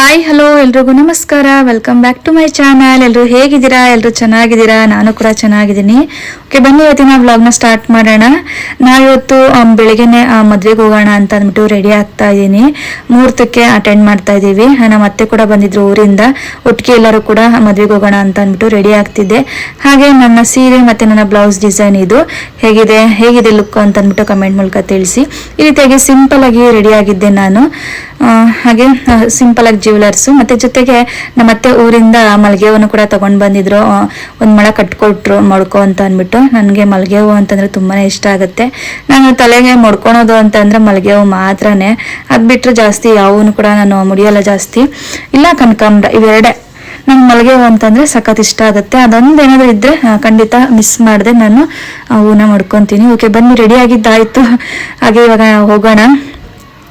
Hi hello ಎಲ್ರಿಗೂ ನಮಸ್ಕಾರ. Welcome back to my channel ಎಲ್ಲರೂ ಹೇಗಿದ್ದೀರಾ? ಎಲ್ಲರೂ ಚೆನ್ನಾಗಿದ್ದೀರಾ? ನಾನು ಕೂಡ ಚೆನ್ನಾಗಿದ್ದೀನಿ. ಓಕೆ ಬನ್ನಿ, ಇವತ್ತಿನ ವ್ಲಾಗ್ನ ಸ್ಟಾರ್ಟ್ ಮಾಡೋಣ. ನಾವಿವತ್ತು ಇವತ್ತು ಬೆಳಿಗ್ಗೆನೆ ಮದ್ವೆಗೆ ಹೋಗೋಣ ಅಂತ ಅಂದ್ಬಿಟ್ಟು ರೆಡಿ ಆಗ್ತಾ ಇದ್ದೀನಿ. ಮುಹೂರ್ತಕ್ಕೆ ಅಟೆಂಡ್ ಮಾಡ್ತಾ ಇದ್ದೀವಿ. ನಮ್ಮ ಅತ್ತೆ ಕೂಡ ಬಂದಿದ್ರು ಊರಿಂದ. ಒಟ್ಟಿಗೆ ಎಲ್ಲರೂ ಕೂಡ ಮದುವೆಗೆ ಹೋಗೋಣ ಅಂತ ಅಂದ್ಬಿಟ್ಟು ರೆಡಿ ಆಗ್ತಿದ್ದೆ. ಹಾಗೆ ನನ್ನ ಸೀರೆ ಮತ್ತು ನನ್ನ ಬ್ಲೌಸ್ ಡಿಸೈನ್ ಇದು. ಹೇಗಿದೆ? ಹೇಗಿದೆ ಲುಕ್ ಅಂತ ಅಂದ್ಬಿಟ್ಟು ಕಮೆಂಟ್ ಮೂಲಕ ತಿಳಿಸಿ. ಈ ರೀತಿಯಾಗಿ ಸಿಂಪಲ್ ಆಗಿ ರೆಡಿ ಆಗಿದ್ದೆ ನಾನು. ಹಾಗೆ ಸಿಂಪಲ್ ಆಗಿ ಜ್ಯುವೆಲರ್ಸು ಮತ್ತೆ ಜೊತೆಗೆ ನಮ್ಮ ಅತ್ತೆ ಊರಿಂದ ಮಲ್ಗೆ ಹೂವನ್ನು ಕೂಡ ತಗೊಂಡ್ ಬಂದಿದ್ರು. ಒಂದು ಮೊಳ ಕಟ್ಕೊಟ್ರು ಮೊಡ್ಕೊ ಅಂತ ಅಂದ್ಬಿಟ್ಟು. ನನಗೆ ಮಲ್ಗೆ ಹೂವು ಅಂತಂದ್ರೆ ತುಂಬಾನೇ ಇಷ್ಟ ಆಗುತ್ತೆ. ನಾನು ತಲೆಗೆ ಮೊಡ್ಕೊಳೋದು ಅಂತಂದ್ರೆ ಮಲ್ಗೆ ಹೂವು ಮಾತ್ರನೇ. ಅದ್ ಬಿಟ್ರೆ ಜಾಸ್ತಿ ಯಾವೂ ಕೂಡ ನಾನು ಮುಡಿಯಲ್ಲ ಜಾಸ್ತಿ. ಇಲ್ಲ ಕನಕಾಂಬ್ರ, ಇವೆರಡೇ. ನಂಗೆ ಮಲ್ಗೆ ಹೂವು ಅಂತಂದ್ರೆ ಸಖತ್ ಇಷ್ಟ ಆಗುತ್ತೆ. ಅದೊಂದು ಏನಾದ್ರು ಇದ್ರೆ ಖಂಡಿತ ಮಿಸ್ ಮಾಡಿದೆ ನಾನು ಹೂವನ್ನ ಮಾಡ್ಕೊತೀನಿ. ಓಕೆ, ಬನ್ನಿ ರೆಡಿ ಆಗಿದ್ದಾಯ್ತು. ಹಾಗೆ ಇವಾಗ ಹೋಗೋಣ.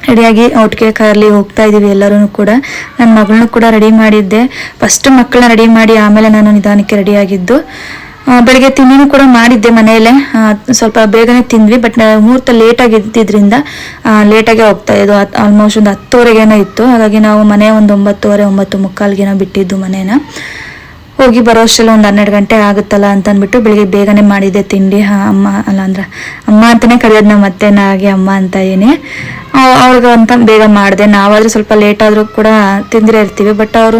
ರೆಡಿಯಾಗಿ ಒಟ್ಟಿಗೆ ಕಾರಲ್ಲಿ ಹೋಗ್ತಾ ಇದೀವಿ ಎಲ್ಲರೂ ಕೂಡ. ನನ್ನ ಮಗಳನ್ನೂ ಕೂಡ ರೆಡಿ ಮಾಡಿದ್ದೆ. ಫಸ್ಟ್ ಮಕ್ಕಳನ್ನ ರೆಡಿ ಮಾಡಿ ಆಮೇಲೆ ನಾನು ನಿಧಾನಕ್ಕೆ ರೆಡಿ ಆಗಿದ್ದು. ಆ, ಬೆಳಿಗ್ಗೆ ತಿಂಡಿನೂ ಕೂಡ ಮಾಡಿದ್ದೆ ಮನೆಯಲ್ಲೇ. ಸ್ವಲ್ಪ ಬೇಗನೆ ತಿಂದ್ವಿ ಬಟ್ ಮುಹೂರ್ತ ಲೇಟಾಗಿ ಇದ್ದಿದ್ದರಿಂದ ಲೇಟಾಗೆ ಹೋಗ್ತಾ ಇದ್ದು ಆಲ್ಮೋಸ್ಟ್ ಒಂದು ಹತ್ತುವರೆಗೇನೋ ಇತ್ತು. ಹಾಗಾಗಿ ನಾವು ಮನೆ ಒಂದು ಒಂಬತ್ತುವರೆ ಒಂಬತ್ತು ಮುಕ್ಕಾಲ್ಗೇನೋ ಬಿಟ್ಟಿದ್ದು ಮನೇನ. ಹೋಗಿ ಬರೋ ಅಷ್ಟರಲ್ಲಿ ಒಂದು ಹನ್ನೆರಡು ಗಂಟೆ ಆಗುತ್ತಲ್ಲ ಅಂತ ಅಂದ್ಬಿಟ್ಟು ಬೆಳಿಗ್ಗೆ ಬೇಗನೆ ಮಾಡಿದ್ದೆ ತಿಂಡಿ. ಹಾ, ಅಮ್ಮ ಅಲ್ಲ ಅಂದ್ರೆ ಅಮ್ಮ ಅಂತಾನೆ ಕರೆಯೋದು ನಮ್ಮ ಮತ್ತೆ ಹಾಗೆ ಅಮ್ಮ ಅಂತ ಏನೇ. ಅವ್ರಿಗೆ ಅಂತ ಬೇಗ ಮಾಡಿದೆ. ನಾವಾದರೂ ಸ್ವಲ್ಪ ಲೇಟ್ ಆದರೂ ಕೂಡ ತಿಂದಿರೇ ಇರ್ತೀವಿ ಬಟ್ ಅವರು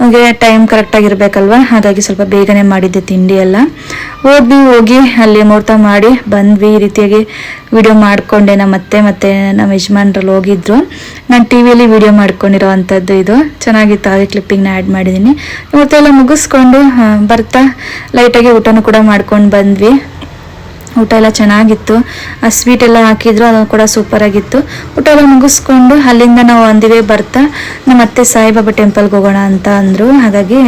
ಹಾಗೆ ಟೈಮ್ ಕರೆಕ್ಟಾಗಿರ್ಬೇಕಲ್ವ ಹಾಗಾಗಿ ಸ್ವಲ್ಪ ಬೇಗನೆ ಮಾಡಿದ್ದೆ ತಿಂಡಿ ಎಲ್ಲ. ಹೋದ್ವಿ ಹೋಗಿ ಅಲ್ಲಿ ಮುಹೂರ್ತ ಮಾಡಿ ಬಂದ್ವಿ. ಈ ರೀತಿಯಾಗಿ ವಿಡಿಯೋ ಮಾಡಿಕೊಂಡೆ ನಮ್ಮ ಅತ್ತೆ ಮತ್ತೆ ನಮ್ಮ ಯಜಮಾನ್ರಲ್ಲಿ ಹೋಗಿದ್ರು. ನಾನು ಟಿ ವಿಯಲ್ಲಿ ವಿಡಿಯೋ ಮಾಡ್ಕೊಂಡಿರೋ ಅಂಥದ್ದು ಇದು. ಚೆನ್ನಾಗಿತ್ತು. ಹಾಗೆ ಕ್ಲಿಪ್ಪಿಂಗ್ನ ಆ್ಯಡ್ ಮಾಡಿದ್ದೀನಿ. ಇವತ್ತೆಲ್ಲ ಮುಗಿಸ್ಕೊಂಡು ಆ, ಬರ್ತಾ ಲೈಟಾಗಿ ಊಟನೂ ಕೂಡ ಮಾಡ್ಕೊಂಡು ಬಂದ್ವಿ. ಊಟ ಎಲ್ಲ ಚೆನ್ನಾಗಿತ್ತು. ಆ ಸ್ವೀಟ್ ಎಲ್ಲ ಹಾಕಿದ್ರು ಅದು ಕೂಡ ಸೂಪರ್ ಆಗಿತ್ತು. ಊಟ ಎಲ್ಲ ಮುಗಿಸ್ಕೊಂಡು ಅಲ್ಲಿಂದ ನಾವು ಅಂದಿವೆ ಬರ್ತಾ ನಮ್ಮ ಅತ್ತೆ ಸಾಯಿಬಾಬಾ ಟೆಂಪಲ್ಗೆ ಹೋಗೋಣ ಅಂತ ಅಂದರು. ಹಾಗಾಗಿ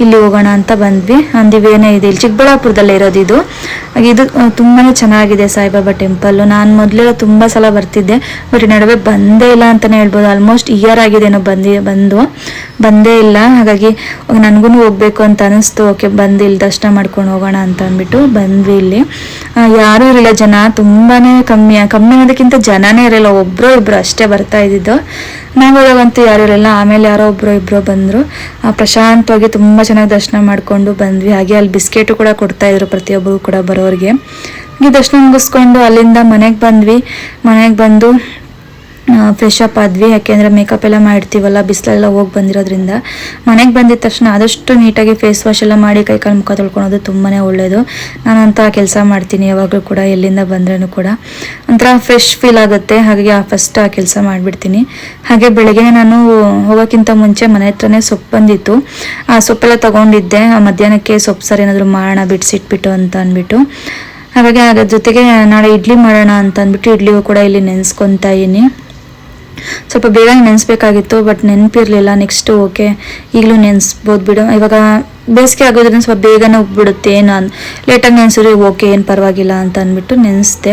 ಇಲ್ಲಿ ಹೋಗೋಣ ಅಂತ ಬಂದ್ವಿ. ಅಂದಿವೇನೇ ಇದೆ. ಇಲ್ಲಿ ಚಿಕ್ಕಬಳ್ಳಾಪುರದಲ್ಲೇ ಇರೋದು ಇದು. ಇದು ಆ, ತುಂಬಾನೇ ಚೆನ್ನಾಗಿದೆ ಸಾಯಿಬಾಬಾ ಟೆಂಪಲ್ ನಾನು ಮೊದಲೆಲ್ಲ ತುಂಬ ಸಲ ಬರ್ತಿದ್ದೆ. ಬಟ್ ನಡುವೆ ಬಂದೇ ಇಲ್ಲ ಅಂತಲೇ ಹೇಳ್ಬೋದು. ಆಲ್ಮೋಸ್ಟ್ ಇಯರ್ ಆಗಿದೇನೋ ಬಂದಿ ಬಂದು. ಬಂದೇ ಇಲ್ಲ. ಹಾಗಾಗಿ ನನಗೂ ಹೋಗ್ಬೇಕು ಅಂತ ಅನಿಸ್ತು. ಓಕೆ ಬಂದು ಇಲ್ಲಿ ದರ್ಶನ ಮಾಡ್ಕೊಂಡು ಹೋಗೋಣ ಅಂತ ಅಂದ್ಬಿಟ್ಟು ಬಂದ್ವಿ ಇಲ್ಲಿ. ಯಾರೂ ಇರಲಿಲ್ಲ, ಜನ ತುಂಬಾನೇ ಕಮ್ಮಿ. ಕಮ್ಮಿ ಅನ್ನೋದಕ್ಕಿಂತ ಜನನೇ ಇರಲಿಲ್ಲ, ಒಬ್ರು ಇಬ್ರು ಅಷ್ಟೇ ಬರ್ತಾ ಇದ್ದಿದ್ದು. ನಾವು ಹೋದಾಗಂತೂ ಯಾರು ಇರಲಿಲ್ಲ, ಆಮೇಲೆ ಯಾರೋ ಒಬ್ರು ಇಬ್ರು ಬಂದರು. ಪ್ರಶಾಂತವಾಗಿ ತುಂಬ ಚೆನ್ನಾಗಿ ದರ್ಶನ ಮಾಡ್ಕೊಂಡು ಬಂದ್ವಿ. ಹಾಗೆ ಅಲ್ಲಿ ಬಿಸ್ಕೆಟು ಕೂಡ ಕೊಡ್ತಾ ಇದ್ರು ಪ್ರತಿಯೊಬ್ಬರು ಕೂಡ ಬರೋರಿಗೆ. ಈ ದರ್ಶನ ಮುಗಿಸ್ಕೊಂಡು ಅಲ್ಲಿಂದ ಮನೆಗೆ ಬಂದ್ವಿ. ಮನೆಗೆ ಬಂದು ಫ್ರೆಶ್ ಅಪ್ ಆದ್ವಿ. ಯಾಕೆಂದರೆ ಮೇಕಪ್ ಎಲ್ಲ ಮಾಡಿರ್ತೀವಲ್ಲ, ಬಿಸಿಲೆಲ್ಲ ಹೋಗಿ ಬಂದಿರೋದ್ರಿಂದ. ಮನೆಗೆ ಬಂದಿದ ತಕ್ಷಣ ಆದಷ್ಟು ನೀಟಾಗಿ ಫೇಸ್ ವಾಶ್ ಎಲ್ಲ ಮಾಡಿ ಕೈ ಕಾಲು ಮುಖ ತೊಳ್ಕೊಳೋದು ತುಂಬಾ ಒಳ್ಳೆಯದು ನಾನಂತ ಕೆಲಸ ಮಾಡ್ತೀನಿ ಯಾವಾಗಲೂ ಕೂಡ, ಎಲ್ಲಿಂದ ಬಂದ್ರೂ ಕೂಡ. ಒಂಥರ ಫ್ರೆಶ್ ಫೀಲ್ ಆಗುತ್ತೆ. ಹಾಗಾಗಿ ಫಸ್ಟ್ ಆ ಕೆಲಸ ಮಾಡಿಬಿಡ್ತೀನಿ. ಹಾಗೆ ಬೆಳಗ್ಗೆ ನಾನು ಹೋಗೋಕ್ಕಿಂತ ಮುಂಚೆ ಮನೆ ಹತ್ರನೇ ಸೊಪ್ಪು ಬಂದಿತ್ತು. ಆ ಸೊಪ್ಪೆಲ್ಲ ತಗೊಂಡಿದ್ದೆ. ಆ ಮಧ್ಯಾಹ್ನಕ್ಕೆ ಸೊಪ್ಪು ಸರ್ ಏನಾದರೂ ಮಾಡೋಣ ಬಿಡಿಸಿಟ್ಬಿಟ್ಟು ಅಂತ ಅಂದ್ಬಿಟ್ಟು. ಹಾಗಾಗಿ ಅದ್ರ ಜೊತೆಗೆ ನಾಳೆ ಇಡ್ಲಿ ಮಾಡೋಣ ಅಂತ ಅಂದ್ಬಿಟ್ಟು ಇಡ್ಲಿಗೂ ಕೂಡ ಇಲ್ಲಿ ನೆನೆಸ್ಕೊತಾ ಇದ್ದೀನಿ. ಸ್ವಲ್ಪ ಬೇಗ ನೆನೆಸ್ಬೇಕಾಗಿತ್ತು ಬಟ್ ನೆನಪಿರಲಿಲ್ಲ. ನೆಕ್ಸ್ಟ್ ಓಕೆ ಈಗಲೂ ನೆನೆಸ್ಬೋದು ಬಿಡು. ಇವಾಗ ಬೇಸಿಗೆ ಆಗೋದ್ರಿಂದ ಸ್ವಲ್ಪ ಬೇಗನೆ ಉಬ್ಬಿಡುತ್ತೆ, ಏನು ಅನ್ ಲೇಟಾಗಿ ನೆನೆಸಿದ್ರೆ ಓಕೆ ಏನು ಪರವಾಗಿಲ್ಲ ಅಂತ ಅಂದ್ಬಿಟ್ಟು ನೆನೆಸ್ದೆ.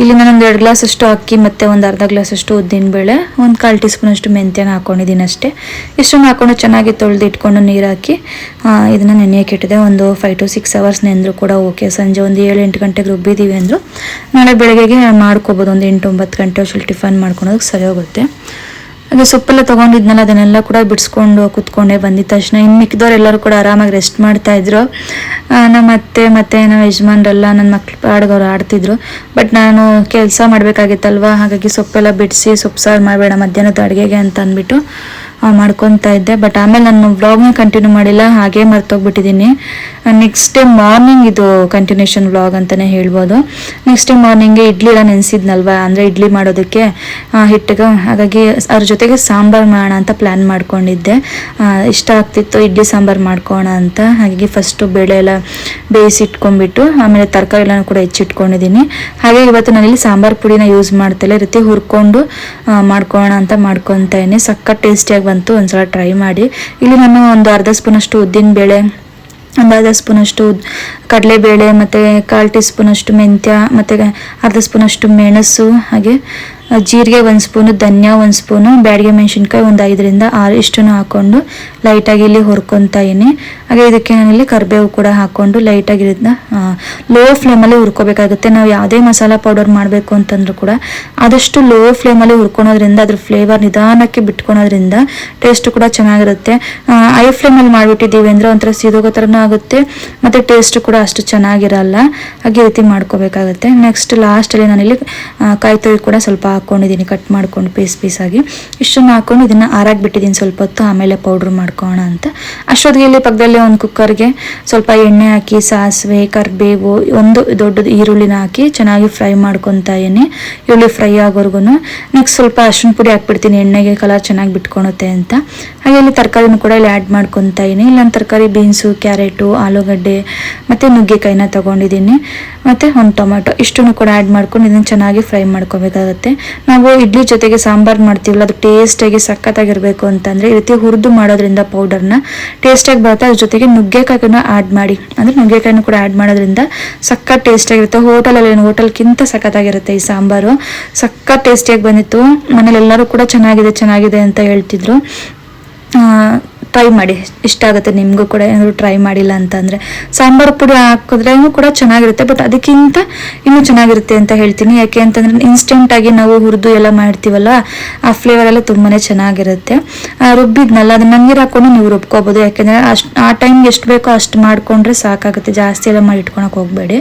ಇಲ್ಲಿ ನಾನೊಂದು ಎರಡು ಗ್ಲಾಸ್ ಅಷ್ಟು ಅಕ್ಕಿ ಮತ್ತು ಒಂದು ಅರ್ಧ ಗ್ಲಾಸ್ ಅಷ್ಟು ಉದ್ದಿನಬೇಳೆ ಒಂದು ಕಾಲು ಟೀ ಸ್ಪೂನ್ ಅಷ್ಟು ಮೆಂತ್ಯನ ಹಾಕೊಂಡಿದ್ದೀನಿ ಅಷ್ಟೇ. ಇಷ್ಟನ್ನು ಹಾಕೊಂಡು ಚೆನ್ನಾಗಿ ತೊಳೆದು ಇಟ್ಕೊಂಡು ನೀರು ಹಾಕಿ ಇದನ್ನು ನೆನೆಯಕ್ಕೆ ಇಟ್ಟಿದೆ ಒಂದು ಫೈವ್ ಟು ಸಿಕ್ಸ್ ಅವರ್ಸ್ ನೆಂದರೂ ಕೂಡ ಓಕೆ ಸಂಜೆ ಒಂದು ಏಳು ಎಂಟು ಗಂಟೆಗೆ ರುಬ್ಬಿದ್ದೀವಿ ಅಂದರು. ನಾಳೆ ಬೆಳಗ್ಗೆಗೆ ಮಾಡ್ಕೋಬೋದು. ಒಂದು ಎಂಟು ಒಂಬತ್ತು ಗಂಟೆ ಅಷ್ಟು ಟಿಫನ್ ಮಾಡ್ಕೊಳೋದಕ್ಕೆ ಸರಿ ಹೋಗುತ್ತೆ. ಹಾಗೆ ಸೊಪ್ಪೆಲ್ಲ ತೊಗೊಂಡಿದ್ನಲ್ಲ, ಅದನ್ನೆಲ್ಲ ಕೂಡ ಬಿಡಿಸ್ಕೊಂಡು ಕೂತ್ಕೊಂಡೆ ಬಂದಿದ್ದ ತಕ್ಷಣ. ಇನ್ನು ಮಿಕ್ಕಿದವ್ರು ಎಲ್ಲರೂ ಕೂಡ ಆರಾಮಾಗಿ ರೆಸ್ಟ್ ಮಾಡ್ತಾ ಇದ್ರು. ನಮ್ಮ ಅತ್ತೆ ಮತ್ತು ನಮ್ಮ ಯಜಮಾನ್ರೆಲ್ಲ ನನ್ನ ಮಕ್ಳು ಪಾಡ್ಗವ್ರು ಆಡ್ತಿದ್ರು. ಬಟ್ ನಾನು ಕೆಲಸ ಮಾಡಬೇಕಾಗಿತ್ತಲ್ವ? ಹಾಗಾಗಿ ಸೊಪ್ಪೆಲ್ಲ ಬಿಡಿಸಿ, ಸೊಪ್ಪು ಸಾರು ಮಾಡಬೇಡ ಮಧ್ಯಾಹ್ನದ ಅಡುಗೆಗೆ ಅಂತ ಅಂದ್ಬಿಟ್ಟು ಮಾಡ್ಕೊತಾ ಇದ್ದೆ. ಬಟ್ ಆಮೇಲೆ ನಾನು ವ್ಲಾಗ್ನ ಕಂಟಿನ್ಯೂ ಮಾಡಿಲ್ಲ, ಹಾಗೆ ಮರ್ತೋಗ್ಬಿಟ್ಟಿದ್ದೀನಿ ನೆಕ್ಸ್ಟ್ ಡೇ ಮಾರ್ನಿಂಗ್ ಇದು ಕಂಟಿನ್ಯೂಷನ್ ವ್ಲಾಗ್ ಅಂತಲೇ ಹೇಳ್ಬೋದು. ನೆಕ್ಸ್ಟ್ ಡೇ ಮಾರ್ನಿಂಗ್ಗೆ ಇಡ್ಲಿ ಎಲ್ಲ ನೆನೆಸಿದ್ನಲ್ವ? ಅಂದರೆ ಇಡ್ಲಿ ಮಾಡೋದಕ್ಕೆ ಹಿಟ್ಟಿಗೆ. ಹಾಗಾಗಿ ಅದ್ರ ಜೊತೆಗೆ ಸಾಂಬಾರು ಮಾಡೋಣ ಅಂತ ಪ್ಲ್ಯಾನ್ ಮಾಡ್ಕೊಂಡಿದ್ದೆ. ಇಷ್ಟ ಆಗ್ತಿತ್ತು, ಇಡ್ಲಿ ಸಾಂಬಾರು ಮಾಡ್ಕೋಣ ಅಂತ. ಹಾಗಾಗಿ ಫಸ್ಟು ಬೇಳೆ ಎಲ್ಲ ಬೇಯಿಸಿಟ್ಕೊಂಡ್ಬಿಟ್ಟು, ಆಮೇಲೆ ತರಕಾರಿ ಎಲ್ಲನೂ ಕೂಡ ಹೆಚ್ಚಿಟ್ಕೊಂಡಿದ್ದೀನಿ ಹಾಗೆ ಇವತ್ತು ನಾನಿಲ್ಲಿ ಸಾಂಬಾರು ಪುಡಿನ ಯೂಸ್ ಮಾಡ್ತಿಲ್ಲ. ರೀತಿ ಹುರ್ಕೊಂಡು ಮಾಡ್ಕೋಣ ಅಂತ ಮಾಡ್ಕೊತಾ ಇದ್ದೀನಿ. ಸಕ್ಕ ಟೇಸ್ಟಿಯಾಗಿ ಬಂತು, ಒಂದ್ಸಲ ಟ್ರೈ ಮಾಡಿ. ಇಲ್ಲಿ ನಾನು ಒಂದು ಅರ್ಧ ಸ್ಪೂನಷ್ಟು ಉದ್ದಿನ ಬೇಳೆ, ಒಂದು ಅರ್ಧ ಸ್ಪೂನಷ್ಟು ಕಡಲೆಬೇಳೆ, ಮತ್ತು ಕಾಲು ಟೀ ಸ್ಪೂನಷ್ಟು ಮೆಂತ್ಯ, ಮತ್ತು ಅರ್ಧ ಸ್ಪೂನಷ್ಟು ಮೆಣಸು, ಹಾಗೆ ಜೀರಿಗೆ ಒಂದು ಸ್ಪೂನು ಧನ್ಯ ಒಂದು ಸ್ಪೂನು ಬ್ಯಾಡಿಗೆ ಮೆಣಸಿನ್ಕಾಯಿ ಒಂದು ಐದರಿಂದ ಆರು ಇಷ್ಟನ್ನು ಹಾಕ್ಕೊಂಡು ಲೈಟಾಗಿ ಇಲ್ಲಿ ಹುರ್ಕೊತಾ ಇದ್ದೀನಿ ಹಾಗೆ ಇದಕ್ಕೆ ನಾನಿಲ್ಲಿ ಕರಿಬೇವು ಕೂಡ ಹಾಕ್ಕೊಂಡು ಲೈಟಾಗಿ ಇದನ್ನ ಲೋ ಫ್ಲೇಮಲ್ಲಿ ಹುರ್ಕೋಬೇಕಾಗುತ್ತೆ. ನಾವು ಯಾವುದೇ ಮಸಾಲ ಪೌಡರ್ ಮಾಡಬೇಕು ಅಂತಂದ್ರೂ ಕೂಡ ಆದಷ್ಟು ಲೋ ಫ್ಲೇಮಲ್ಲಿ ಹುರ್ಕೊಳೋದ್ರಿಂದ, ಅದ್ರ ಫ್ಲೇವರ್ ನಿಧಾನಕ್ಕೆ ಬಿಟ್ಕೊಳೋದ್ರಿಂದ ಟೇಸ್ಟ್ ಕೂಡ ಚೆನ್ನಾಗಿರುತ್ತೆ. ಐ ಫ್ಲೇಮಲ್ಲಿ ಮಾಡಿಬಿಟ್ಟಿದ್ದೀವಿ ಅಂದರೆ ಒಂಥರ ಸೀದೋಗೋ ಥರನೂ ಆಗುತ್ತೆ, ಮತ್ತು ಟೇಸ್ಟ್ ಕೂಡ ಅಷ್ಟು ಚೆನ್ನಾಗಿರಲ್ಲ. ಹಾಗೆ ರೀತಿ ಮಾಡ್ಕೋಬೇಕಾಗುತ್ತೆ. ನೆಕ್ಸ್ಟ್ ಲಾಸ್ಟಲ್ಲಿ ನಾನಿಲ್ಲಿ ಕಾಯಿ ತುರಿ ಕೂಡ ಸ್ವಲ್ಪ ಹಾಕ್ಕೊಂಡಿದ್ದೀನಿ ಕಟ್ ಮಾಡ್ಕೊಂಡು ಪೀಸ್ ಪೀಸಾಗಿ ಇಷ್ಟನ್ನು ಹಾಕ್ಕೊಂಡು ಇದನ್ನು ಆರಾಗಿ ಬಿಟ್ಟಿದ್ದೀನಿ ಸ್ವಲ್ಪ ಹೊತ್ತು ಆಮೇಲೆ ಪೌಡ್ರ್ ಮಾಡ್ಕೋಣ ಅಂತ. ಅಷ್ಟೊತ್ತಿಗೆ ಇಲ್ಲಿ ಪಕ್ಕದಲ್ಲಿ ಒಂದು ಕುಕ್ಕರ್ಗೆ ಸ್ವಲ್ಪ ಎಣ್ಣೆ ಹಾಕಿ, ಸಾಸಿವೆ, ಕರಿಬೇವು, ಒಂದು ದೊಡ್ಡದು ಈರುಳ್ಳಿನ ಹಾಕಿ ಚೆನ್ನಾಗಿ ಫ್ರೈ ಮಾಡ್ಕೊತಾ ಇದೀನಿ ಈರುಳ್ಳಿ ಫ್ರೈ ಆಗೋರ್ಗು ನೆಕ್ಸ್ಟ್ ಸ್ವಲ್ಪ ಅರ್ಶಿನ ಪುಡಿ ಹಾಕ್ಬಿಡ್ತೀನಿ, ಎಣ್ಣೆಗೆ ಕಲರ್ ಚೆನ್ನಾಗಿ ಬಿಟ್ಕೊಳುತ್ತೆ ಅಂತ. ಹಾಗೆ ಇಲ್ಲಿ ತರಕಾರಿನೂ ಕೂಡ ಇಲ್ಲಿ ಆ್ಯಡ್ ಮಾಡ್ಕೊತಾ ಇದ್ದೀನಿ. ಇಲ್ಲ ತರಕಾರಿ ಬೀನ್ಸು, ಕ್ಯಾರೆಟು, ಆಲೂಗಡ್ಡೆ ಮತ್ತು ನುಗ್ಗೆಕಾಯಿನ ತೊಗೊಂಡಿದ್ದೀನಿ. ಮತ್ತು ಒಂದು ಟೊಮೆಟೊ, ಇಷ್ಟನ್ನು ಕೂಡ ಆ್ಯಡ್ ಮಾಡ್ಕೊಂಡು ಇದನ್ನು ಚೆನ್ನಾಗಿ ಫ್ರೈ ಮಾಡ್ಕೋಬೇಕಾಗುತ್ತೆ. ನಾವು ಇಡ್ಲಿ ಜೊತೆಗೆ ಸಾಂಬಾರು ಮಾಡ್ತೀವಲ್ಲ, ಅದು ಟೇಸ್ಟಾಗಿ ಸಖತ್ತಾಗಿರಬೇಕು ಅಂತಂದರೆ ಈ ರೀತಿ ಹುರಿದು ಮಾಡೋದ್ರಿಂದ ಪೌಡರ್ನ ಟೇಸ್ಟಾಗಿ ಬರುತ್ತೆ. ಅದ್ರ ಜೊತೆಗೆ ನುಗ್ಗೆಕಾಯಿನ ಆ್ಯಡ್ ಮಾಡಿ. ಅಂದರೆ ನುಗ್ಗೆಕಾಯಿನೂ ಕೂಡ ಆ್ಯಡ್ ಮಾಡೋದ್ರಿಂದ ಸಖತ್ ಟೇಸ್ಟಾಗಿರುತ್ತೆ ಹೋಟೆಲಲ್ಲಿ ಹೋಟೆಲ್ಗಿಂತ ಸಖತ್ತಾಗಿರುತ್ತೆ ಈ ಸಾಂಬಾರು. ಸಖತ್ ಟೇಸ್ಟಿಯಾಗಿ ಬಂದಿತ್ತು. ಮನೇಲಿ ಎಲ್ಲರೂ ಕೂಡ ಚೆನ್ನಾಗಿದೆ ಚೆನ್ನಾಗಿದೆ ಅಂತ ಹೇಳ್ತಿದ್ರು. ಟ್ರೈ ಮಾಡಿ, ಇಷ್ಟ ಆಗುತ್ತೆ, ನಿಮಗೂ ಕೂಡ ಏನಾದರೂ ಟ್ರೈ ಮಾಡಿಲ್ಲ ಅಂತಂದರೆ. ಸಾಂಬಾರು ಪುಡಿ ಹಾಕಿದ್ರೆ ಕೂಡ ಚೆನ್ನಾಗಿರುತ್ತೆ ಬಟ್ ಅದಕ್ಕಿಂತ ಇನ್ನೂ ಚೆನ್ನಾಗಿರುತ್ತೆ ಅಂತ ಹೇಳ್ತೀನಿ. ಯಾಕೆ ಅಂತಂದರೆ ಇನ್ಸ್ಟೆಂಟಾಗಿ ನಾವು ಹುರಿದು ಎಲ್ಲ ಮಾಡ್ತೀವಲ್ಲ ಆ ಫ್ಲೇವರ್ ಎಲ್ಲ ತುಂಬಾ ಚೆನ್ನಾಗಿರುತ್ತೆ. ರುಬ್ಬಿದ್ನಲ್ಲ, ಅದನ್ನ ನೀರು ಹಾಕ್ಕೊಂಡು ನೀವು ರುಬ್ಕೋಬೋದು. ಯಾಕೆಂದರೆ ಅಷ್ಟು, ಆ ಟೈಮ್ಗೆ ಎಷ್ಟು ಬೇಕೋ ಅಷ್ಟು ಮಾಡಿಕೊಂಡ್ರೆ ಸಾಕಾಗುತ್ತೆ. ಜಾಸ್ತಿ ಎಲ್ಲ ಮಾಡಿ ಇಟ್ಕೊಳಕ್ಕೆ ಹೋಗಬೇಡಿ.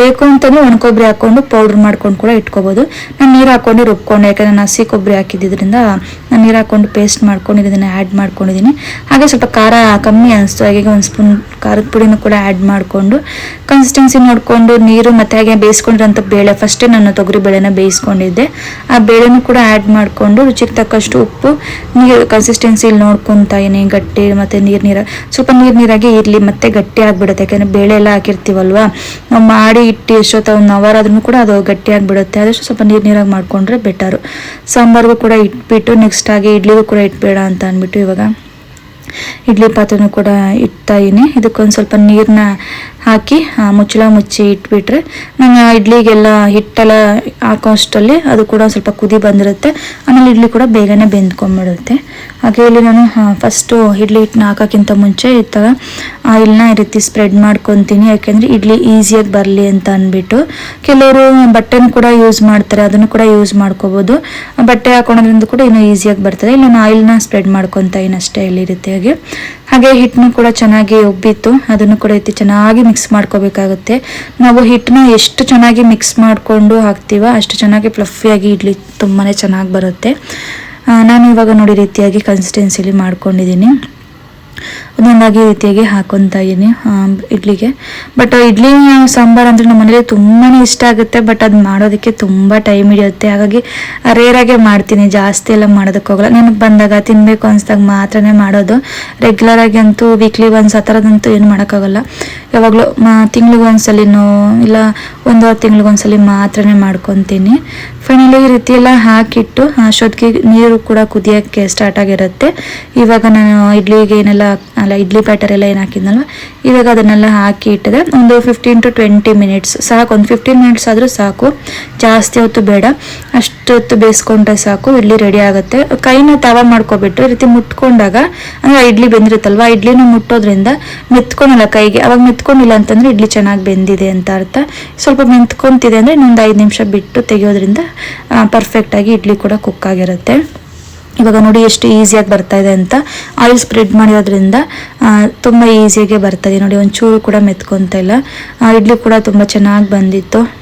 ಬೇಕು ಅಂತಂದರೆ ಒಣ ಕೊಬ್ಬರಿ ಹಾಕ್ಕೊಂಡು ಪೌಡ್ರ್ ಮಾಡ್ಕೊಂಡು ಕೂಡ ಇಟ್ಕೋಬೋದು. ನಾನು ನೀರು ಹಾಕ್ಕೊಂಡು ರುಬ್ಕೊಂಡು, ಯಾಕಂದರೆ ನಾನು ಹಸಿ ಕೊಬ್ಬರಿ ಹಾಕಿದ್ದಿದ್ರಿಂದ ನಾನು ನೀರು ಹಾಕ್ಕೊಂಡು ಪೇಸ್ಟ್ ಮಾಡ್ಕೊಂಡು ಇದನ್ನು ಆ್ಯಡ್ ಮಾಡ್ಕೊಂಡಿದ್ದೀನಿ ಹಾಗೆ ಸ್ವಲ್ಪ ಖಾರ ಕಮ್ಮಿ ಅನಿಸ್ತು. ಹಾಗೆ ಒಂದು ಸ್ಪೂನ್ ಖಾರದ ಪುಡಿನೂ ಕೂಡ ಆ್ಯಡ್ ಮಾಡಿಕೊಂಡು ಕನ್ಸಿಸ್ಟೆನ್ಸಿ ನೋಡಿಕೊಂಡು ನೀರು ಮತ್ತು ಹಾಗೆ ಬೇಯಿಸ್ಕೊಂಡಿರೋಂಥ ಬೇಳೆ. ಫಸ್ಟೇ ನಾನು ತೊಗರಿ ಬೇಳೆನ ಬೇಯಿಸ್ಕೊಂಡಿದ್ದೆ. ಆ ಬೇಳೆನೂ ಕೂಡ ಆ್ಯಡ್ ಮಾಡಿಕೊಂಡು, ರುಚಿಗೆ ತಕ್ಕಷ್ಟು ಉಪ್ಪು, ನೀರು ಕನ್ಸಿಸ್ಟೆನ್ಸಿ ನೋಡ್ಕೊತಾ ಇದೀನಿ ಗಟ್ಟಿ ಮತ್ತು ನೀರು ನೀರು, ಸ್ವಲ್ಪ ನೀರು ನೀರಾಗಿ ಇರಲಿ, ಮತ್ತೆ ಗಟ್ಟಿ ಆಗಿಬಿಡುತ್ತೆ. ಯಾಕೆಂದರೆ ಬೇಳೆ ಎಲ್ಲ ಹಾಕಿರ್ತೀವಲ್ವಾ? ನಾವು ಮಾಡಿ ಇಟ್ಟು ಎಷ್ಟೊತ್ತ ಒಂದು ಅವರ್ ಆದ್ರೂ ಕೂಡ ಅದು ಗಟ್ಟಿ ಆಗಿಬಿಡುತ್ತೆ. ಆದಷ್ಟು ಸ್ವಲ್ಪ ನೀರು ನೀರಾಗಿ ಮಾಡಿಕೊಂಡ್ರೆ ಬೆಟರು ಸಾಂಬಾರಿಗೂ ಕೂಡ ಇಟ್ಬಿಟ್ಟು ನೆಕ್ಸ್ಟ್ ಆಗಿ ಇಡ್ಲಿಗೂ ಕೂಡ ಇಟ್ಬೇಡ ಅಂತ ಅಂದ್ಬಿಟ್ಟು ಇವಾಗ ಇಡ್ಲಿ ಪಾತ್ರೆನೂ ಕೂಡ ಇಡ್ತಾ ಇದೀನಿ. ಇದಕ್ಕೊಂದು ಸ್ವಲ್ಪ ನೀರನ್ನ ಹಾಕಿ ಮುಚ್ಚಳ ಮುಚ್ಚಿ ಇಟ್ಬಿಟ್ರೆ ನಾನು ಇಡ್ಲಿಗೆಲ್ಲ ಹಿಟ್ಟೆಲ್ಲ ಹಾಕೋ ಅಷ್ಟರಲ್ಲಿ ಅದು ಕೂಡ ಸ್ವಲ್ಪ ಕುದಿ ಬಂದಿರುತ್ತೆ. ಆಮೇಲೆ ಇಡ್ಲಿ ಕೂಡ ಬೇಗನೆ ಬೆಂದ್ಕೊಂಡ್ಬಿಡುತ್ತೆ ಹಾಗೆ ಇಲ್ಲಿ ನಾನು ಫಸ್ಟು ಇಡ್ಲಿ ಹಿಟ್ಟನ್ನ ಹಾಕೋಕ್ಕಿಂತ ಮುಂಚೆ ಈ ಥರ ಆಯಿಲ್ನ ಈ ರೀತಿ ಸ್ಪ್ರೆಡ್ ಮಾಡ್ಕೊತೀನಿ. ಯಾಕೆಂದರೆ ಇಡ್ಲಿ ಈಸಿಯಾಗಿ ಬರಲಿ ಅಂತ ಅಂದ್ಬಿಟ್ಟು. ಕೆಲವರು ಬಟ್ಟೆನ ಕೂಡ ಯೂಸ್ ಮಾಡ್ತಾರೆ, ಅದನ್ನು ಕೂಡ ಯೂಸ್ ಮಾಡ್ಕೋಬೋದು. ಬಟ್ಟೆ ಹಾಕೊಳೋದ್ರಿಂದ ಕೂಡ ಇನ್ನೂ ಈಸಿಯಾಗಿ ಬರ್ತದೆ. ಇಲ್ಲ, ನಾನು ಆಯಿಲ್ನ ಸ್ಪ್ರೆಡ್ ಮಾಡ್ಕೊತಾ ಅಷ್ಟೇ ಇಲ್ಲಿ ರೀತಿಯಾಗಿ. ಹಾಗೆ ಹಿಟ್ಟನ್ನು ಕೂಡ ಚೆನ್ನಾಗಿ ಉಬ್ಬಿತ್ತು ಅದನ್ನು ಕೂಡ ಇತ್ತು ಚೆನ್ನಾಗಿ ಮಿಕ್ಸ್ ಮಾಡ್ಕೋಬೇಕಾಗುತ್ತೆ. ನಾವು ಹಿಟ್ಟನ್ನ ಎಷ್ಟು ಚೆನ್ನಾಗಿ ಮಿಕ್ಸ್ ಮಾಡಿಕೊಂಡು ಹಾಕ್ತೀವೋ ಅಷ್ಟು ಚೆನ್ನಾಗಿ ಫ್ಲಫಿಯಾಗಿ ಇಡ್ಲಿ ತುಂಬಾ ಚೆನ್ನಾಗಿ ಬರುತ್ತೆ. ನಾನು ಇವಾಗ ನೋಡಿ ರೀತಿಯಾಗಿ ಕನ್ಸಿಸ್ಟೆನ್ಸಿಲಿ ಮಾಡ್ಕೊಂಡಿದ್ದೀನಿ. ಈ ರೀತಿಯಾಗಿ ಹಾಕೊತಾ ಇದ್ದೀನಿ ಇಡ್ಲಿಗೆ. ಬಟ್ ಇಡ್ಲಿ ಸಾಂಬಾರು ಅಂದರೆ ನಮ್ಮ ಮನೇಲಿ ತುಂಬಾ ಇಷ್ಟ ಆಗುತ್ತೆ ಬಟ್ ಅದು ಮಾಡೋದಕ್ಕೆ ತುಂಬ ಟೈಮ್ ಹಿಡಿಯುತ್ತೆ. ಹಾಗಾಗಿ ರೇರಾಗೆ ಮಾಡ್ತೀನಿ, ಜಾಸ್ತಿ ಎಲ್ಲ ಮಾಡೋದಕ್ಕೆ ಹೋಗಲ್ಲ. ನೆನಪು ಬಂದಾಗ ತಿನ್ನಬೇಕು ಅನ್ಸ್ದಾಗ ಮಾತ್ರನೇ ಮಾಡೋದು. ರೆಗ್ಯುಲರ್ ಆಗಿ ಅಂತೂ ವೀಕ್ಲಿ ಒನ್ಸ್ ಆ ಥರದಂತೂ ಏನು ಮಾಡೋಕ್ಕಾಗಲ್ಲ. ಯಾವಾಗಲೂ ತಿಂಗ್ಳಿಗೆ ಒಂದ್ಸಲಿನೋ, ಇಲ್ಲ ಒಂದೂವರೆ ತಿಂಗ್ಳಿಗೆ ಒಂದ್ಸಲಿ ಮಾತ್ರನೇ ಮಾಡ್ಕೊತೀನಿ. ಫೈನಲಿ ಈ ರೀತಿ ಎಲ್ಲ ಹಾಕಿಟ್ಟು, ಅಷ್ಟೊತ್ತಿಗೆ ನೀರು ಕೂಡ ಕುದಿಯೋಕ್ಕೆ ಸ್ಟಾರ್ಟ್ ಆಗಿರುತ್ತೆ. ಇವಾಗ ನಾನು ಇಡ್ಲಿಗೆ ಏನೆಲ್ಲ ಅಲ್ಲ ಇಡ್ಲಿ ಬ್ಯಾಟರ್ ಎಲ್ಲ ಏನು ಹಾಕಿದ್ನಲ್ವ? ಇವಾಗ ಅದನ್ನೆಲ್ಲ ಹಾಕಿ ಇಟ್ಟಿದೆ. ಒಂದು ಫಿಫ್ಟೀನ್ ಟು ಟ್ವೆಂಟಿ ಮಿನಿಟ್ಸ್ ಸಾಕು, ಒಂದು ಫಿಫ್ಟೀನ್ ಮಿನಿಟ್ಸ್ ಆದರೂ ಸಾಕು. ಜಾಸ್ತಿ ಹೊತ್ತು ಬೇಡ. ಅಷ್ಟು ಹೊತ್ತು ಬೇಯಿಸ್ಕೊಂಡ್ರೆ ಸಾಕು. ಇಡ್ಲಿ ರೆಡಿ ಆಗುತ್ತೆ. ಕೈನ ತವ ಮಾಡ್ಕೊಬಿಟ್ಟು ಈ ರೀತಿ ಮುಟ್ಕೊಂಡಾಗ, ಅಂದರೆ ಇಡ್ಲಿ ಬೆಂದಿರುತ್ತಲ್ವ ಇಡ್ಲಿನ ಮುಟ್ಟೋದ್ರಿಂದ ಮೆತ್ಕೊಳಲ್ಲ ಕೈಗೆ. ಅವಾಗ ಮೆತ್ಕೊಂಡಿಲ್ಲ ಅಂತಂದ್ರೆ ಇಡ್ಲಿ ಚೆನ್ನಾಗಿ ಬೆಂದಿದೆ ಅಂತ ಅರ್ಥ. ಸ್ವಲ್ಪ ಮೆತ್ಕೊಂತಿದೆ ಅಂದರೆ ಇನ್ನೊಂದು ಐದು ನಿಮಿಷ ಬಿಟ್ಟು ತೆಗೆಯೋದ್ರಿಂದ ಪರ್ಫೆಕ್ಟಾಗಿ ಇಡ್ಲಿ ಕೂಡ ಕುಕ್ ಆಗಿರುತ್ತೆ. ಇವಾಗ ನೋಡಿ ಎಷ್ಟು ಈಸಿಯಾಗಿ ಬರ್ತಾ ಇದೆ ಅಂತ. ಆಯಿಲ್ ಸ್ಪ್ರೆಡ್ ಮಾಡಿರೋದ್ರಿಂದ ತುಂಬ ಈಸಿಯಾಗೆ ಬರ್ತಾ ಇದೆ ನೋಡಿ ಒಂಚೂರು ಕೂಡ ಮೆತ್ಕೊತಾ ಇಲ್ಲ. ಇಡ್ಲಿ ಕೂಡ ತುಂಬ ಚೆನ್ನಾಗಿ ಬಂದಿತ್ತು.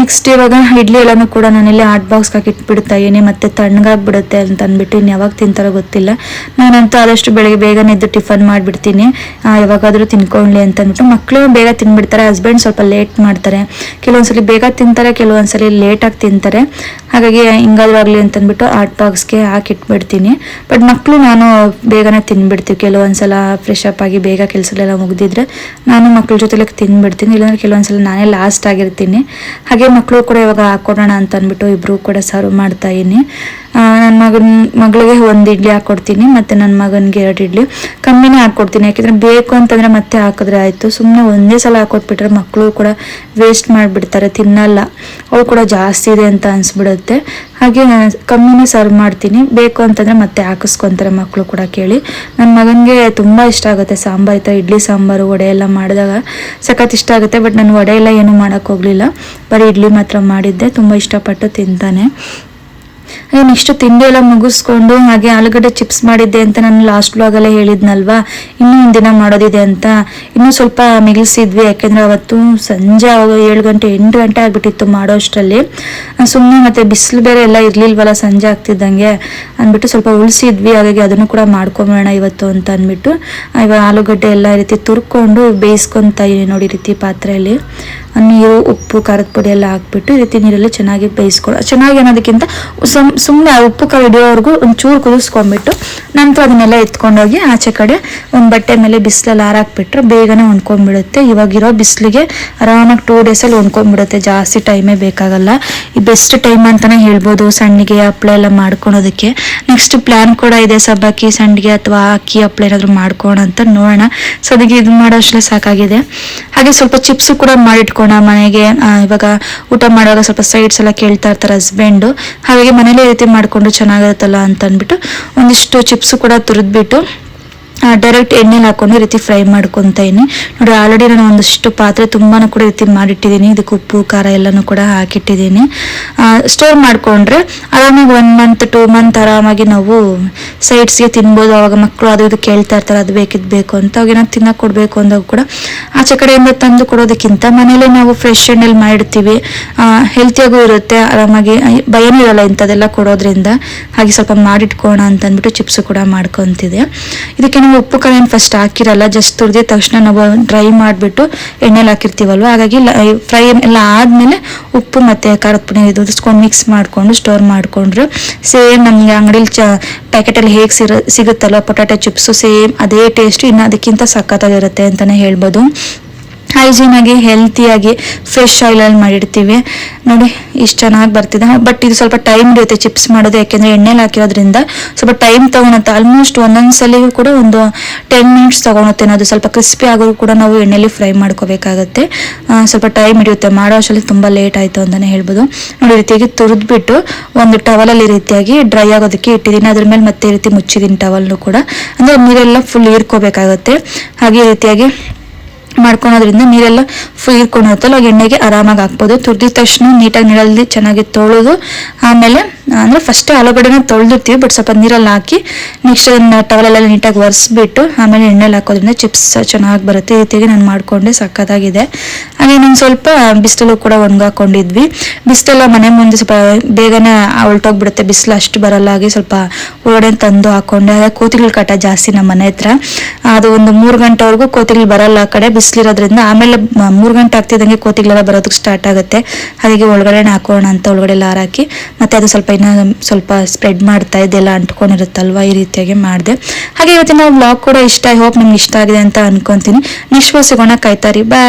ನೆಕ್ಸ್ಟ್ ಇವಾಗ ಇಡ್ಲಿ ಎಲ್ಲನೂ ಕೂಡ ನಾನಿಲ್ಲಿ ಹಾಟ್ ಬಾಕ್ಸ್ಗೆ ಹಾಕಿ ಏನೇ ಇದೀನಿ. ಮತ್ತೆ ತಣ್ಣಗಾಗ್ಬಿಡುತ್ತೆ ಅಂತ ಅಂದ್ಬಿಟ್ಟು ಇನ್ನು ಯಾವಾಗ ತಿಂತಾರೋ ಗೊತ್ತಿಲ್ಲ. ನಾನಂತೂ ಆದಷ್ಟು ಬೆಳಗ್ಗೆ ಬೇಗನೆ ಎದ್ದು ಟಿಫನ್ ಮಾಡಿಬಿಡ್ತೀನಿ. ಯಾವಾಗಾದರೂ ತಿನ್ಕೊಳ್ಳಿ ಅಂತ ಅಂದ್ಬಿಟ್ಟು ಮಕ್ಕಳು ಬೇಗ ತಿನ್ಬಿಡ್ತಾರೆ ಹಸ್ಬೆಂಡ್ ಸ್ವಲ್ಪ ಲೇಟ್ ಮಾಡ್ತಾರೆ. ಕೆಲವೊಂದ್ಸಲಿ ಬೇಗ ತಿಂತಾರೆ, ಕೆಲವೊಂದ್ಸಲಿ ಲೇಟಾಗಿ ತಿಂತಾರೆ. ಹಾಗಾಗಿ ಹಿಂಗಾದ್ರೂ ಆಗಲಿ ಅಂತ ಅಂದ್ಬಿಟ್ಟು ಹಾಟ್ ಬಾಕ್ಸ್ಗೆ ಹಾಕಿಟ್ಬಿಡ್ತೀನಿ. ಬಟ್ ಮಕ್ಕಳು ನಾನು ಬೇಗನೆ ತಿನ್ಬಿಡ್ತೀವಿ. ಕೆಲವೊಂದ್ಸಲ ಫ್ರೆಶ್ ಅಪ್ ಆಗಿ ಬೇಗ ಕೆಲಸಗಳೆಲ್ಲ ಮುಗಿದಿದ್ರೆ ನಾನು ಮಕ್ಕಳ ಜೊತೆಲಿ ತಿನ್ಬಿಡ್ತೀನಿ. ಇಲ್ಲಾಂದ್ರೆ ಕೆಲವೊಂದ್ಸಲ ನಾನೇ ಲಾಸ್ಟ್ ಆಗಿರ್ತೀನಿ. ಹಾಗೆ ಮಕ್ಕಳು ಕೂಡ ಇವಾಗ ಹಾಕೊಡೋಣ ಅಂತ ಅಂದ್ಬಿಟ್ಟು ಇಬ್ರು ಕೂಡ ಸರ್ವ್ ಮಾಡ್ತಾ ಇದೀನಿ ನನ್ನ ಮಗನ, ಮಗಳಿಗೆ ಒಂದು ಇಡ್ಲಿ ಹಾಕ್ಕೊಡ್ತೀನಿ ಮತ್ತು ನನ್ನ ಮಗನಿಗೆ ಎರಡು ಇಡ್ಲಿ. ಕಮ್ಮಿನೇ ಹಾಕ್ಕೊಡ್ತೀನಿ ಯಾಕೆಂದರೆ ಬೇಕು ಅಂತಂದರೆ ಮತ್ತೆ ಹಾಕಿದ್ರೆ ಆಯಿತು. ಸುಮ್ಮನೆ ಒಂದೇ ಸಲ ಹಾಕೊಟ್ಬಿಟ್ರೆ ಮಕ್ಕಳು ಕೂಡ ವೇಸ್ಟ್ ಮಾಡಿಬಿಡ್ತಾರೆ, ತಿನ್ನಲ್ಲ. ಅವು ಕೂಡ ಜಾಸ್ತಿ ಇದೆ ಅಂತ ಅನಿಸ್ಬಿಡುತ್ತೆ. ಹಾಗೆ ಕಮ್ಮಿನೇ ಸರ್ವ್ ಮಾಡ್ತೀನಿ. ಬೇಕು ಅಂತಂದರೆ ಮತ್ತೆ ಹಾಕಿಸ್ಕೊತಾರೆ ಮಕ್ಕಳು ಕೂಡ ಕೇಳಿ. ನನ್ನ ಮಗನಿಗೆ ತುಂಬ ಇಷ್ಟ ಆಗುತ್ತೆ ಸಾಂಬಾರು, ಈ ಇಡ್ಲಿ, ಸಾಂಬಾರು, ವಡೆ ಎಲ್ಲ ಮಾಡಿದಾಗ. ಸಖತ್ ಇಷ್ಟ ಆಗುತ್ತೆ ಬಟ್ ನಾನು ವಡೆ ಎಲ್ಲ ಏನೂ ಮಾಡೋಕ್ಕೋಗಲಿಲ್ಲ ಬರೀ ಇಡ್ಲಿ ಮಾತ್ರ ಮಾಡಿದ್ದೆ, ತುಂಬ ಇಷ್ಟಪಟ್ಟು ತಿಂತಾನೆ. ನೆಕ್ಸ್ಟ್ ತಿಂಡಿ ಎಲ್ಲ ಮುಗಿಸ್ಕೊಂಡು ಹಾಗೆ ಆಲೂಗಡ್ಡೆ ಚಿಪ್ಸ್ ಮಾಡಿದ್ದೆ ಅಂತ ನಾನು ಲಾಸ್ಟ್ ಬ್ಲಾಗಲ್ಲೇ ಹೇಳಿದ್ನಲ್ವಾ? ಇನ್ನೂ ಒಂದಿನ ಮಾಡೋದಿದೆ ಅಂತ. ಇನ್ನೂ ಸ್ವಲ್ಪ ಮಿಗಿಲ್ಸಿದ್ವಿ, ಯಾಕೆಂದರೆ ಅವತ್ತು ಸಂಜೆ ಏಳು ಗಂಟೆ, ಎಂಟು ಗಂಟೆ ಆಗಿಬಿಟ್ಟಿತ್ತು ಮಾಡೋ ಅಷ್ಟರಲ್ಲಿ ಸುಮ್ಮನೆ ಮತ್ತೆ ಬಿಸಿಲು ಬೇರೆ ಎಲ್ಲ ಇರಲಿಲ್ವಲ್ಲ ಸಂಜೆ ಆಗ್ತಿದ್ದಂಗೆ. ಅಂದ್ಬಿಟ್ಟು ಸ್ವಲ್ಪ ಉಳಿಸಿದ್ವಿ, ಹಾಗಾಗಿ ಅದನ್ನು ಕೂಡ ಮಾಡ್ಕೊಂಬೋಣ ಇವತ್ತು ಅಂತ ಅಂದ್ಬಿಟ್ಟು. ಇವಾಗ ಆಲೂಗಡ್ಡೆ ಎಲ್ಲ ರೀತಿ ತುರ್ಕೊಂಡು ಬೇಯಿಸ್ಕೊತಾ ಇದೀನಿ ನೋಡಿ ರೀತಿ ಪಾತ್ರೆಯಲ್ಲಿ. ನೀರು, ಉಪ್ಪು, ಖಾರದ ಪುಡಿ ಎಲ್ಲ ಹಾಕ್ಬಿಟ್ಟು ಈ ರೀತಿ ನೀರಲ್ಲಿ ಚೆನ್ನಾಗಿ ಬೇಯಿಸ್ಕೊಳ್ಳೋ ಚೆನ್ನಾಗಿ ಅನ್ನೋದಕ್ಕಿಂತ ಸುಮ್ಮನೆ ಆ ಉಪ್ಪು ಖಾರ ಹಿಡಿಯೋವರೆಗೂ ಒಂಚೂರು ಕುದಿಸ್ಕೊಂಡ್ಬಿಟ್ಟು ನಂತರ ಅದನ್ನೆಲ್ಲ ಎತ್ಕೊಂಡೋಗಿ ಆಚೆ ಕಡೆ ಒಂದು ಬಟ್ಟೆ ಮೇಲೆ ಬಿಸಿಲಲ್ಲಿ ಹಾರಾಕ್ಬಿಟ್ರೆ ಬೇಗನೆ ಹೊಂದ್ಕೊಂಡ್ಬಿಡುತ್ತೆ ಇವಾಗಿರೋ ಬಿಸಿಲಿಗೆ ಆರಾಮಾಗಿ ಟೂ ಡೇಸಲ್ಲಿ ಹೊಂದ್ಕೊಂಡ್ಬಿಡುತ್ತೆ ಜಾಸ್ತಿ ಟೈಮೇ ಬೇಕಾಗಲ್ಲ. ಈ ಬೆಸ್ಟ್ ಟೈಮ್ ಅಂತಲೇ ಹೇಳ್ಬೋದು ಸಣ್ಣಗೆ ಹಪ್ಳ ಎಲ್ಲ ಮಾಡ್ಕೊಳೋದಕ್ಕೆ. ನೆಕ್ಸ್ಟ್ ಪ್ಲ್ಯಾನ್ ಕೂಡ ಇದೆ ಸಬ್ಬಕ್ಕಿ ಸಂಡಿಗೆ ಅಥವಾ ಅಕ್ಕಿ ಹಪ್ಳ ಏನಾದರೂ ಮಾಡ್ಕೋಣ ಅಂತ ನೋಡೋಣ. ಸೊ ಅದಕ್ಕೆ ಇದು ಮಾಡೋಷ್ಟೇ ಸಾಕಾಗಿದೆ. ಹಾಗೆ ಸ್ವಲ್ಪ ಚಿಪ್ಸು ಕೂಡ ಮಾಡಿಟ್ಕೊಂಡು ಮನೆಗೆ ಇವಾಗ ಊಟ ಮಾಡುವಾಗ ಸ್ವಲ್ಪ ಸೈಡ್ಸ್ ಎಲ್ಲ ಕೇಳ್ತಾ ಇರ್ತಾರೆ ಹಸ್ಬೆಂಡು ಹಾಗಾಗಿ ಮನೇಲಿ ರೀತಿ ಮಾಡಿಕೊಂಡು ಚೆನ್ನಾಗಿರುತ್ತಲ್ಲ ಅಂತ ಅಂದ್ಬಿಟ್ಟು ಒಂದಿಷ್ಟು ಚಿಪ್ಸು ಕೂಡ ತುರಿದ್ಬಿಟ್ಟು ಡೈರೆಕ್ಟ್ ಎಣ್ಣೆಲಿ ಹಾಕೊಂಡು ರೀತಿ ಫ್ರೈ ಮಾಡ್ಕೊತಾ ಇದ್ದೀನಿ. ನೋಡಿ ಆಲ್ರೆಡಿ ನಾನು ಒಂದಷ್ಟು ಪಾತ್ರೆ ತುಂಬಾ ಕೂಡ ರೀತಿ ಮಾಡಿಟ್ಟಿದ್ದೀನಿ. ಇದಕ್ಕೆ ಉಪ್ಪು, ಖಾರ ಎಲ್ಲನೂ ಕೂಡ ಹಾಕಿಟ್ಟಿದ್ದೀನಿ. ಸ್ಟೋರ್ ಮಾಡಿಕೊಂಡ್ರೆ ಆರಾಮಾಗಿ ಒನ್ ಮಂತ್ ಟೂ ಮಂತ್ ಆರಾಮಾಗಿ ನಾವು ಸೈಡ್ಸ್ಗೆ ತಿನ್ಬೋದು. ಅವಾಗ ಮಕ್ಕಳು ಅದು ಇದು ಕೇಳ್ತಾ ಇರ್ತಾರೆ, ಅದು ಬೇಕಿದ್ದು ಬೇಕು ಅಂತ. ಅವಾಗ ಏನಾದ್ರು ತಿನ್ನಕ್ಕೆ ಕೊಡಬೇಕು ಅಂದಾಗ ಕೂಡ ಆಚೆ ಕಡೆಯಿಂದ ತಂದು ಕೊಡೋದಕ್ಕಿಂತ ಮನೇಲೆ ನಾವು ಫ್ರೆಶ್ ಎಣ್ಣೆಲಿ ಮಾಡಿರ್ತೀವಿ. ಹೆಲ್ತಿಯಾಗೂ ಇರುತ್ತೆ, ಆರಾಮಾಗಿ ಭಯನೂ ಇರಲ್ಲ ಇಂಥದ್ದೆಲ್ಲ ಕೊಡೋದ್ರಿಂದ. ಹಾಗೆ ಸ್ವಲ್ಪ ಮಾಡಿಟ್ಕೋಣ ಅಂತ ಅಂದ್ಬಿಟ್ಟು ಚಿಪ್ಸು ಕೂಡ ಮಾಡ್ಕೊತಿದೆ ಇದಕ್ಕೆ ನಾವು ಉಪ್ಪು ಕಲ್ಲೇನು ಫಸ್ಟ್ ಹಾಕಿರಲ್ಲ ಜಸ್ಟ್ ತುರಿದಿದ ತಕ್ಷಣ ನಾವು ಡ್ರೈ ಮಾಡಿಬಿಟ್ಟು ಎಣ್ಣೆಲಿ ಹಾಕಿರ್ತೀವಲ್ವ? ಹಾಗಾಗಿ ಫ್ರೈ ಎಲ್ಲ ಆದಮೇಲೆ ಉಪ್ಪು ಮತ್ತು ಖಾರದ ಪುಡಿ ಉದಿಸ್ಕೊಂಡು ಮಿಕ್ಸ್ ಮಾಡಿಕೊಂಡು ಸ್ಟೋರ್ ಮಾಡಿಕೊಂಡ್ರು. ಸೇಮ್ ನಮಗೆ ಅಂಗಡಿಲಿ ಚ ಪ್ಯಾಕೆಟಲ್ಲಿ ಹೇಗೆ ಸಿರ ಸಿಗುತ್ತಲ್ವ? ಪೊಟ್ಯಾಟೊ ಚಿಪ್ಸು ಸೇಮ್ ಅದೇ ಟೇಸ್ಟ್ ಇನ್ನು ಅದಕ್ಕಿಂತ ಸಖತ್ತಾಗಿರುತ್ತೆ ಅಂತಲೇ ಹೇಳ್ಬೋದು. ಹೈಜೀನ್ ಆಗಿ ಹೆಲ್ತಿಯಾಗಿ ಫ್ರೆಶ್ ಆಯಿಲಲ್ಲಿ ಮಾಡಿರ್ತೀವಿ ನೋಡಿ, ಇಷ್ಟು ಚೆನ್ನಾಗಿ ಬರ್ತಿದೆ. ಬಟ್ ಇದು ಸ್ವಲ್ಪ ಟೈಮ್ ಹಿಡಿಯುತ್ತೆ ಚಿಪ್ಸ್ ಮಾಡೋದು, ಯಾಕೆಂದರೆ ಎಣ್ಣೆಲಿ ಹಾಕಿರೋದ್ರಿಂದ ಸ್ವಲ್ಪ ಟೈಮ್ ತೊಗೊಳುತ್ತೆ. ಆಲ್ಮೋಸ್ಟ್ ಒಂದೊಂದು ಸಲಿಗೂ ಕೂಡ ಒಂದು ಟೆನ್ ಮಿನಿಟ್ಸ್ ತೊಗೊಳುತ್ತೆ. ಅದು ಸ್ವಲ್ಪ ಕ್ರಿಸ್ಪಿ ಆಗೋದು ಕೂಡ ನಾವು ಎಣ್ಣೆಲಿ ಫ್ರೈ ಮಾಡ್ಕೋಬೇಕಾಗತ್ತೆ. ಸ್ವಲ್ಪ ಟೈಮ್ ಹಿಡಿಯುತ್ತೆ. ಮಾಡೋ ಅಷ್ಟರಲ್ಲಿ ತುಂಬ ಲೇಟ್ ಆಯಿತು ಅಂತಲೇ ಹೇಳ್ಬೋದು. ನೋಡಿ ರೀತಿಯಾಗಿ ತುರಿದ್ಬಿಟ್ಟು ಒಂದು ಟವಲಲ್ಲಿ ರೀತಿಯಾಗಿ ಡ್ರೈ ಆಗೋದಕ್ಕೆ ಇಟ್ಟಿದ್ದೀನಿ. ಅದ್ರ ಮೇಲೆ ಮತ್ತೆ ರೀತಿ ಮುಚ್ಚಿದ್ದೀನಿ ಟವಲ್ನು ಕೂಡ. ಅಂದರೆ ನೀರೆಲ್ಲ ಫುಲ್ ಹೀರ್ಕೋಬೇಕಾಗತ್ತೆ. ಹಾಗೆ ರೀತಿಯಾಗಿ ಮಾಡ್ಕೊಳೋದ್ರಿಂದ ನೀರೆಲ್ಲ ಫುಲ್ ಇರ್ಕೊಂಡು ಎಣ್ಣೆಗೆ ಆರಾಮಾಗಿ ಹಾಕ್ಬೋದು. ತುರ್ದಿದ ತಕ್ಷಣ ನೀಟಾಗಿ ನೀರಲ್ಲಿ ಚೆನ್ನಾಗಿ ತೊಳೆದು, ಆಮೇಲೆ, ಅಂದರೆ ಫಸ್ಟ್ ಆಲೂಗಡ್ಡೆನ ತೊಳೆದಿರ್ತೀವಿ ಬಟ್ ಸ್ವಲ್ಪ ನೀರಲ್ಲಿ ಹಾಕಿ ನೆಕ್ಸ್ಟ್ ಅದನ್ನು ಟವಲೆಲ್ಲ ನೀಟಾಗಿ ಒರೆಸ್ಬಿಟ್ಟು, ಆಮೇಲೆ ಎಣ್ಣೆಲಿ ಹಾಕೋದ್ರಿಂದ ಚಿಪ್ಸ್ ಚೆನ್ನಾಗಿ ಬರುತ್ತೆ. ಈ ರೀತಿಯಾಗಿ ನಾನು ಮಾಡಿಕೊಂಡೆ, ಸಕ್ಕತ್ತಾಗಿದೆ. ಹಾಗೆ ನಾನು ಸ್ವಲ್ಪ ಬಿಸಿಲು ಕೂಡ ಒಣಗಾಕೊಂಡಿದ್ವಿ. ಬಿಸಿಲೆಲ್ಲ ಮನೆ ಮುಂದೆ ಸ್ವಲ್ಪ ಬೇಗನೆ ಹೊಲ್ಟೋಗ್ಬಿಡುತ್ತೆ ಬಿಸಿಲು ಅಷ್ಟು ಬರಲ್ಲ, ಹಾಗೆ ಸ್ವಲ್ಪ ಒಳಗಡೆ ತಂದು ಹಾಕೊಂಡೆ. ಹಾಗೆ ಕೋತಿಗಳ ಕಾಟ ಜಾಸ್ತಿ ನಮ್ಮ ಮನೆ ಹತ್ರ. ಅದು ಒಂದು ಮೂರು ಗಂಟೆವರೆಗೂ ಕೋತಿಗಳು ಬರಲ್ಲ ಆ ಕಡೆ, ಬಿಸಿಲಿರೋದ್ರಿಂದ. ಆಮೇಲೆ ಮೂರು ಗಂಟೆ ಆಗ್ತಿದ್ದಂಗೆ ಕೋತಿಗಳೆಲ್ಲ ಬರೋದಕ್ಕೆ ಸ್ಟಾರ್ಟ್ ಆಗುತ್ತೆ. ಹಾಗೆ ಒಳಗಡೆ ಹಾಕೋಣ ಅಂತ ಒಳಗಡೆ ಲಾರ್ ಹಾಕಿ ಮತ್ತೆ ಅದು ಸ್ವಲ್ಪ ಇನ್ನೂ ಸ್ವಲ್ಪ ಸ್ಪ್ರೆಡ್ ಮಾಡ್ತಾ ಇದೆಲ್ಲ ಅಂಟ್ಕೊಂಡಿರುತ್ತಲ್ವ? ಈ ರೀತಿಯಾಗಿ ಮಾಡಿದೆ. ಹಾಗೆ ಇವತ್ತಿನ ಬ್ಲಾಗ್ ಕೂಡ ಇಷ್ಟ ಐ ಹೋಪ್ ನಿಮ್ಗೆ ಇಷ್ಟ ಆಗಿದೆ ಅಂತ ಅನ್ಕೊಂತೀನಿ. ನೆಕ್ಸ್ಟ್ ಸಿಗೋಣ ಕಾಯ್ತಾರಿ ಬಾಯ್